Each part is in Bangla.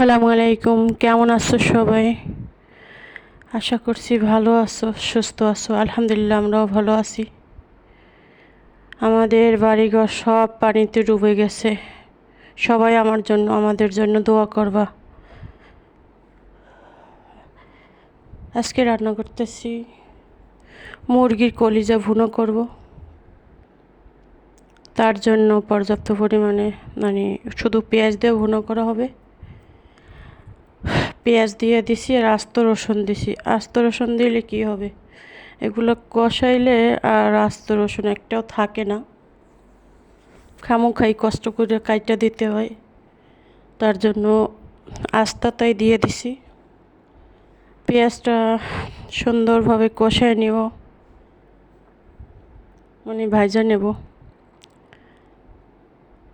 আসসালামু আলাইকুম কেমন আছো সবাই? আশা করছি ভালো আছো, সুস্থ আছো, আলহামদুলিল্লাহ আমরাও ভালো আছি। আমাদের বাড়িঘর সব পানিতে ডুবে গেছে। সবাই আমার জন্য, আমাদের জন্য দোয়া করবা। আজকে রান্না করতেছি, মুরগির কলিজা ভুনো করব। তার জন্য পর্যাপ্ত পরিমাণে মানে শুধু পেঁয়াজ দিয়ে ভুনো করা হবে। পেঁয়াজ দিয়ে দিছি আর আস্ত রসুন দিছি। আস্ত রসুন দিলে কি হবে? এগুলো কষাইলে আর আস্ত রসুন একটাও থাকে না। খামো খাই কষ্ট করে কাইটা দিতে হয়। তার জন্য আস্তাটাই দিয়ে দিছি। পেঁয়াজটা সুন্দরভাবে কষায় নেব। মানে ভাজা নেব।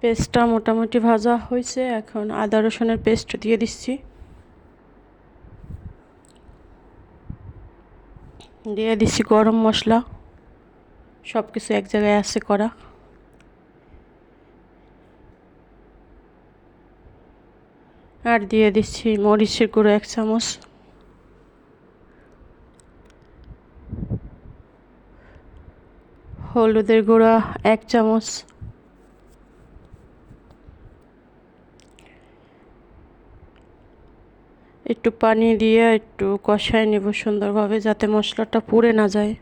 পেস্টটা মোটামুটি ভাজা হয়েছে। এখন আদা রসুনের পেস্ট দিয়ে দিচ্ছি। দিয়ে দিচ্ছি গরম মশলা। সব কিছু এক জায়গায় আছে করা। আর দিয়ে দিচ্ছি মরিচের গুঁড়ো এক চামচ। হলুদের গুঁড়া এক চামচ। একটু পানি দিয়ে একটু কষায় নেব সুন্দরভাবে যাতে মশলাটা পুড়ে না যায়।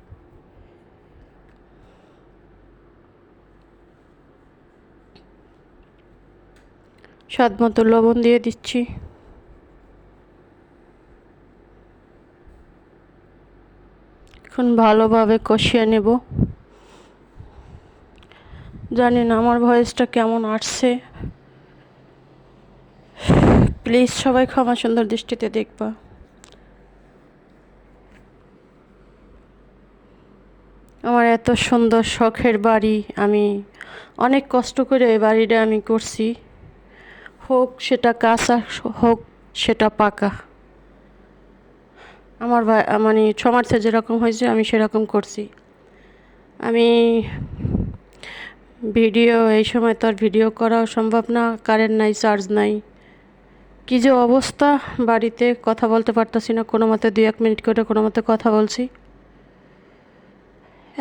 স্বাদ মতো লবণ দিয়ে দিচ্ছি। এখন ভালোভাবে কষিয়ে নেব। জানি না আমার ভয়েসটা কেমন আসছে। প্লিজ সবাই ক্ষমা সুন্দর দৃষ্টিতে দেখবা। আমার এত সুন্দর শখের বাড়ি, আমি অনেক কষ্ট করে এই বাড়িটা আমি করছি। হোক সেটা কাঁচা, হোক সেটা পাকা। আমার মানে ছমার্থে যেরকম হয়েছে, আমি সেরকম করছি। আমি ভিডিও, এই সময় তো আর ভিডিও করাও সম্ভব না, কারেন্ট নাই, চার্জ নাই। কী যে অবস্থা? বাড়িতে কথা বলতে পারতাছি না, কোনো মতে দু এক মিনিট করে কোনো মতে কথা বলছি।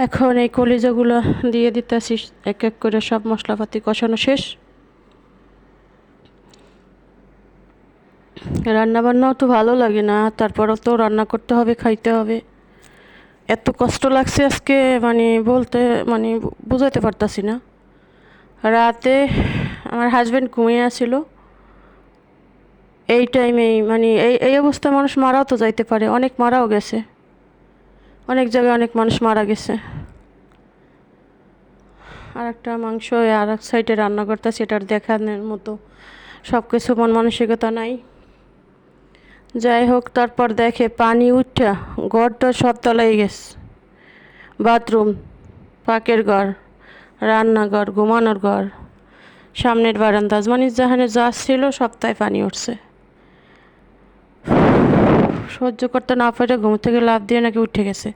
এখন এই কলিজাগুলো দিয়ে দিতেছি, এক এক করে সব মশলাপাতি কষানো শেষ। রান্নাবান্নাও তো ভালো লাগে না, তারপরও তো রান্না করতে হবে, খাইতে হবে। এত কষ্ট লাগছে আজকে মানে বলতে মানে বুঝাইতে পারতাছি না। রাতে আমার হাজব্যান্ড ঘুমিয়ে আসছিল এই টাইমেই মানে এই এই অবস্থায় মানুষ মারাও তো যাইতে পারে। অনেক মারাও গেছে। অনেক জায়গায় অনেক মানুষ মারা গেছে। আর একটা মাংস আর এক সাইডে রান্না করতে সেটার দেখানোর মতো। সব কিছু মন মানসিকতা নাই। যাই হোক, তারপর দেখে পানি উঠা, ঘরটা সব তলাই গেছে। বাথরুম, পাকের ঘর, রান্নাঘর, ঘুমানোর ঘর, সামনের বারান্দা মানে যেখানে যা ছিল সপ্তাহে পানি উঠছে। সহ্য করতে না পারে ঘুম থেকে লাভ দিয়ে নাকি উঠে গেছে।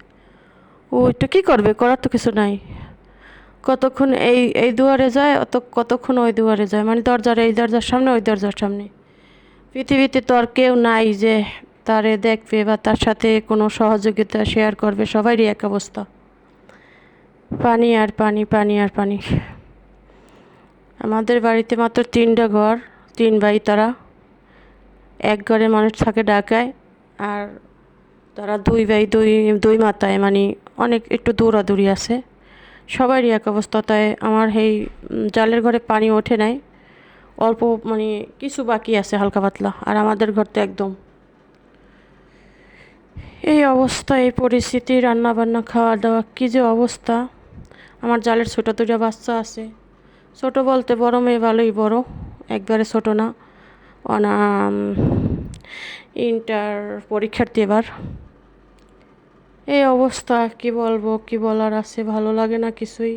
ও ওইটা কী করবে? করার তো কিছু নাই। কতক্ষণ এই এই দুয়ারে যায়, অত, কতক্ষণ ওই দুয়ারে যায়? মানে দরজার এই দরজার সামনে, ওই দরজার সামনে। পৃথিবীতে তো আর কেউ নাই যে তারে দেখবে বা তার সাথে কোনো সহযোগিতা শেয়ার করবে। সবারই এক অবস্থা। পানি আর পানি পানি আর পানি। আমাদের বাড়িতে মাত্র তিনটা ঘর, তিন ভাই তারা। এক ঘরে মানুষ থাকে ঢাকায় আর তারা দুই ভাই, দুই দুই মাথায় মানে অনেক একটু দৌড়াদৌড়ি আছে। সবারই এক অবস্থা, তাই আমার এই জালের ঘরে পানি ওঠে নাই। অল্প মানে কিছু বাকি আছে হালকা পাতলা, আর আমাদের ঘর তো একদম। এই অবস্থা, এই পরিস্থিতি রান্না বান্না খাওয়া দাওয়া কী যে অবস্থা। আমার জালের ছোটো দুটো বাচ্চা আছে। ছোট বলতে বড় মেয়ে ভালোই বড়, একবারে ছোট না। অনা ইন্টার পরীক্ষার্থী এবার। এই অবস্থা, কি বলব, কি বলার আছে, ভালো লাগে না কিছুই।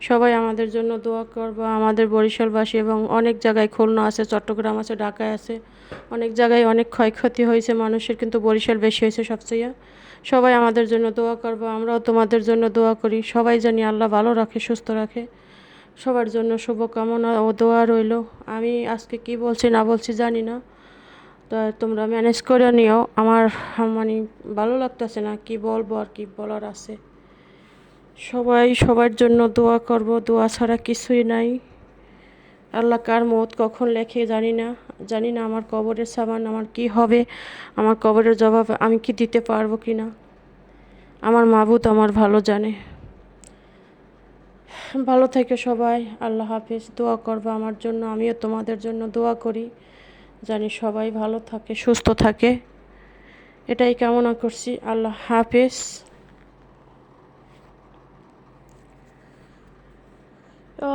সবাই আমাদের জন্য দোয়া করব, আমাদের বরিশালবাসী এবং অনেক জায়গায় খুলনা আছে, চট্টগ্রাম আছে, ঢাকায় আছে। অনেক জায়গায় অনেক ক্ষয়ক্ষতি হয়েছে মানুষের, কিন্তু বরিশাল বেশি হয়েছে সবচেয়ে। সবাই আমাদের জন্য দোয়া করব, আমরাও তোমাদের জন্য দোয়া করি। সবাই জানি আল্লাহ ভালো রাখে, সুস্থ রাখে। সবার জন্য শুভকামনা ও দোয়া রইল। আমি আজকে কি বলছি না বলছি জানি না। তা তোমরা ম্যানেজ করে নিও। আমার মানে ভালো লাগতেছে না কি বলব আর কি বলার আছে। সবাই সবার জন্য দোয়া করব, দোয়া ছাড়া কিছুই নাই। আল্লাহ কার মত কখন লেখে জানি না জানি না আমার কবরের সামান আমার কি হবে, আমার কবরের জবাব আমি কি দিতে পারব কি না। আমার মাবুত আমার ভালো জানে। ভালো থেকে সবাই, আল্লাহ হাফিজ। দোয়া করব আমার জন্য, আমিও তোমাদের জন্য দোয়া করি। জানি সবাই ভালো থাকে, সুস্থ থাকে। এটাই কামনা করছি। আল্লাহ হাফিজ।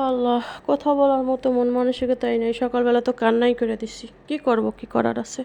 আল্লাহ, কথা বলার মতো মন মানসিকতাই নেই। সকালবেলা তো কান্নাই করে দিছি। কি করব, কি করার আছে?